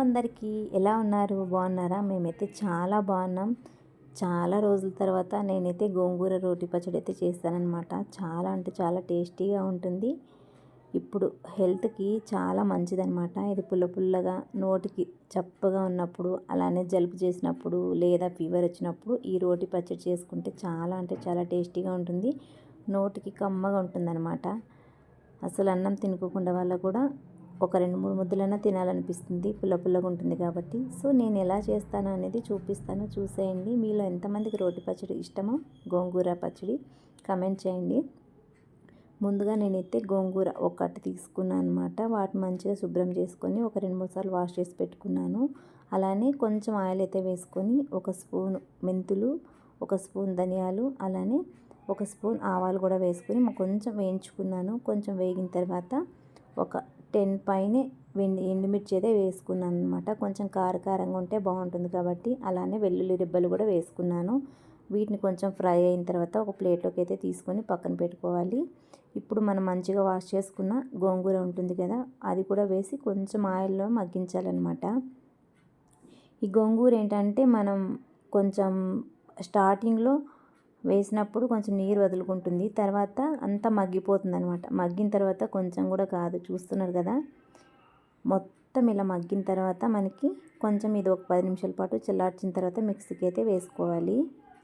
అందరికీ ఎలా ఉన్నారు? బాగున్నారా? మేమైతే చాలా బాగున్నాం. చాలా రోజుల తర్వాత నేనైతే గోంగూర రోటి పచ్చడి అయితే చేస్తానన్నమాట. చాలా అంటే చాలా టేస్టీగా ఉంటుంది. ఇప్పుడు హెల్త్కి చాలా మంచిదనమాట ఇది పుల్ల పుల్లగా నోటికి చప్పగా ఉన్నప్పుడు అలానే జలుబు చేసినప్పుడు లేదా ఫీవర్ వచ్చినప్పుడు ఈ రోటి పచ్చడి చేసుకుంటే చాలా అంటే చాలా టేస్టీగా ఉంటుంది. నోటికి కమ్మగా ఉంటుందన్నమాట. అసలు అన్నం తినుకోకుండా వల్ల కూడా ఒక రెండు మూడు ముద్దలైనా తినాలనిపిస్తుంది. పుల్ల పుల్లగా ఉంటుంది కాబట్టి. సో నేను ఎలా చేస్తాను అనేది చూపిస్తాను. చూసేయండి. మీలో ఎంతమందికి రోటి పచ్చడి ఇష్టమో గోంగూర పచ్చడి కమెంట్ చేయండి. ముందుగా నేనైతే గోంగూర ఒకటి తీసుకున్నాను అనమాట వాటిని మంచిగా శుభ్రం చేసుకొని ఒక రెండు మూడు సార్లు వాష్ చేసి పెట్టుకున్నాను. అలానే కొంచెం ఆయిల్ అయితే వేసుకొని ఒక స్పూన్ మెంతులు ఒక స్పూన్ ధనియాలు అలానే ఒక స్పూన్ ఆవాలు కూడా వేసుకొని కొంచెం వేయించుకున్నాను. కొంచెం వేగిన తర్వాత ఒక టెన్ పైనే వెండి ఎండుమిర్చి అయితే వేసుకున్నాను అనమాట కొంచెం కారకారంగా ఉంటే బాగుంటుంది కాబట్టి అలానే వెల్లుల్లి రిబ్బలు కూడా వేసుకున్నాను. వీటిని కొంచెం ఫ్రై అయిన తర్వాత ఒక ప్లేట్లోకి అయితే తీసుకొని పక్కన పెట్టుకోవాలి. ఇప్పుడు మనం మంచిగా వాష్ చేసుకున్న గోంగూర ఉంటుంది కదా అది కూడా వేసి కొంచెం ఆయిల్లో మగ్గించాలన్నమాట. ఈ గోంగూర ఏంటంటే మనం కొంచెం స్టార్టింగ్లో వేసినప్పుడు కొంచెం నీరు వదులుకుంటుంది. తర్వాత అంతా మగ్గిపోతుంది అనమాట మగ్గిన తర్వాత కొంచెం కూడా కాదు చూస్తున్నారు కదా. మొత్తం ఇలా మగ్గిన తర్వాత మనకి కొంచెం ఇది ఒక పది నిమిషాల పాటు చల్లార్చిన తర్వాత మిక్సీకి అయితే వేసుకోవాలి.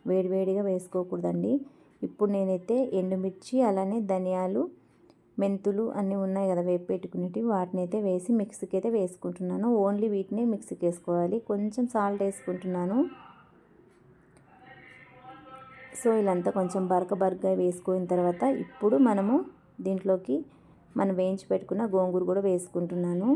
వేడివేడిగా వేసుకోకూడదండి. ఇప్పుడు నేనైతే ఎండుమిర్చి అలానే ధనియాలు మెంతులు అన్నీ ఉన్నాయి కదా వేపు పెట్టుకునేవి వాటిని అయితే వేసి మిక్సీకి అయితే వేసుకుంటున్నాను. ఓన్లీ వీటిని మిక్సీకి వేసుకోవాలి. కొంచెం సాల్ట్ వేసుకుంటున్నాను. సో ఇలాంతా కొంచెం బరక బరకగా వేసుకున్న తర్వాత ఇప్పుడు మనము దీంట్లోకి మనం వేయించి పెట్టుకున్న గోంగూర కూడా వేసుకుంటున్నాను.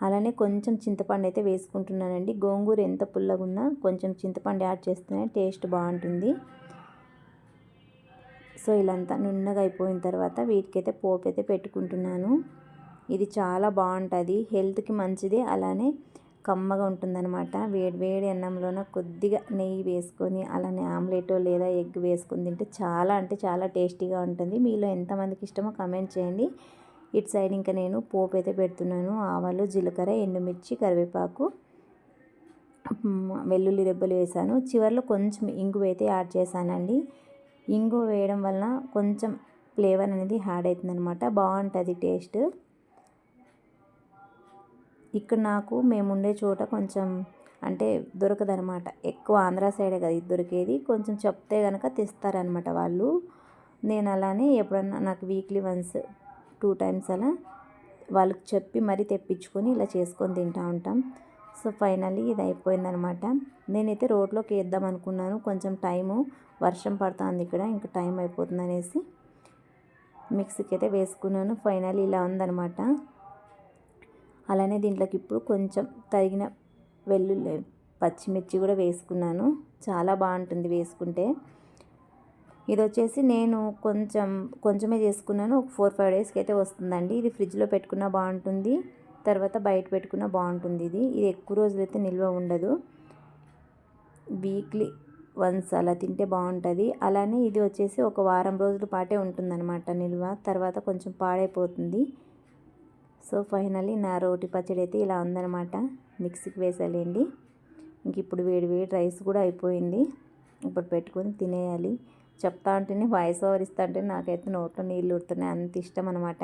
అలానే కొంచెం చింతపండు అయితే వేసుకుంటున్నానండి. గోంగూర ఎంత పుల్లగా ఉన్నా కొంచెం చింతపండు యాడ్ చేస్తేనే టేస్ట్ బాగుంటుంది. సో ఇలాంతా నున్నగా అయిపోయిన తర్వాత వీటికైతే పోపు అయితే పెట్టుకుంటున్నాను. ఇది చాలా బాగుంటుంది. హెల్త్కి మంచిది. అలానే కమ్మగా ఉంటుందన్నమాట. వేడి వేడి అన్నంలోన కొద్దిగా నెయ్యి వేసుకొని అలానే ఆమ్లెట్ లేదా ఎగ్ వేసుకొని తింటే చాలా అంటే చాలా టేస్టీగా ఉంటుంది. మీలో ఎంతమందికి ఇష్టమో కమెంట్ చేయండి. ఇటు సైడ్ ఇంకా నేను పోపు అయితే పెడుతున్నాను. ఆవాలు జీలకర్ర ఎండుమిర్చి కరివేపాకు వెల్లుల్లి రెబ్బలు వేసాను. చివరిలో కొంచెం ఇంగు అయితే యాడ్ చేశానండి. ఇంగు వేయడం వలన కొంచెం ఫ్లేవర్ అనేది యాడ్ అవుతుందనమాట బాగుంటుంది టేస్ట్. ఇక్కడ నాకు మేము ఉండే చోట కొంచెం అంటే దొరకదనమాట ఎక్కువ ఆంధ్ర సైడే కదా ఇది దొరికేది. కొంచెం చెప్తే కనుక తెస్తారనమాట వాళ్ళు. నేను అలానే ఎప్పుడన్నా నాకు వీక్లీ వన్స్ టూ టైమ్స్ అలా వాళ్ళకి చెప్పి మరీ తెప్పించుకొని ఇలా చేసుకొని తింటూ ఉంటాం. సో ఫైనల్లీ ఇది అయిపోయిందనమాట నేనైతే రోడ్లోకి వేద్దాం అనుకున్నాను. కొంచెం టైము వర్షం పడుతుంది ఇక్కడ ఇంకా టైం అయిపోతుంది అనేసి మిక్సీకి అయితే వేసుకున్నాను. ఫైనల్ ఇలా ఉందనమాట అలానే దీంట్లోకి ఇప్పుడు కొంచెం తరిగిన వెల్లుల్లి పచ్చిమిర్చి కూడా వేసుకున్నాను. చాలా బాగుంటుంది వేసుకుంటే. ఇది వచ్చేసి నేను కొంచెం కొంచెమే చేసుకున్నాను. ఒక ఫోర్ ఫైవ్ డేస్కి అయితే వస్తుందండి. ఇది ఫ్రిడ్జ్లో పెట్టుకున్నా బాగుంటుంది. తర్వాత బయట పెట్టుకున్నా బాగుంటుంది ఇది. ఇది ఎక్కువ రోజులైతే నిల్వ ఉండదు. వీక్లీ వన్స్ అలా తింటే బాగుంటుంది. అలానే ఇది వచ్చేసి ఒక వారం రోజుల పాటే ఉంటుందన్నమాట నిల్వ. తర్వాత కొంచెం పాడైపోతుంది. సో ఫైనల్లీ నా రోటి పచ్చడి అయితే ఇలా ఉందనమాట మిక్సీకి వేసాలేండి ఇంక ఇప్పుడు వేడి వేడి రైస్ కూడా అయిపోయింది. ఇప్పుడు పెట్టుకొని తినేయాలి. చెప్తా ఉంటేనే వాయిస్ ఓవర్ ఇస్తా ఉంటే నాకైతే నోట్లో నీళ్ళు ఉడుతున్నాయి అంత ఇష్టం అనమాట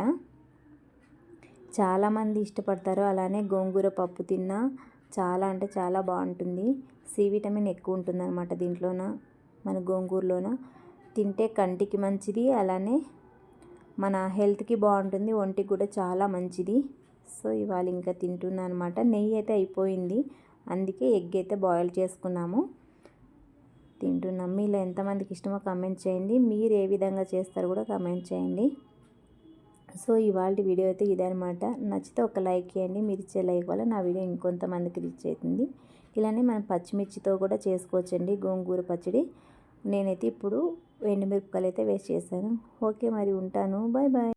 చాలామంది ఇష్టపడతారు అలానే గోంగూర పప్పు తిన్నా చాలా అంటే చాలా బాగుంటుంది. సి విటమిన్ ఎక్కువ ఉంటుంది అనమాట దీంట్లోన మన గోంగూరలోన. తింటే కంటికి మంచిది అలానే మన హెల్త్కి బాగుంటుంది ఒంటికి కూడా చాలా మంచిది. సో ఇవాళ ఇంకా తింటున్నాను అనమాట నెయ్యి అయితే అయిపోయింది. అందుకే ఎగ్ అయితే బాయిల్ చేసుకున్నాము. తింటున్నాం. మీలో ఎంతమందికి ఇష్టమో కమెంట్ చేయండి. మీరు ఏ విధంగా చేస్తారు కూడా కమెంట్ చేయండి. సో ఇవాళ వీడియో అయితే ఇదనమాట నచ్చితే ఒక లైక్ చేయండి. మీరు ఇచ్చే లైక్ వల్ల నా వీడియో ఇంకొంతమందికి రీచ్ అవుతుంది. ఇలానే మనం పచ్చిమిర్చితో కూడా చేసుకోవచ్చండి. గోంగూర పచ్చడి. నేనైతే ఇప్పుడు ఎండుమిరపకాయలు అయితే వేస్ట్ చేశాను. ఓకే మరి ఉంటాను. Bye bye.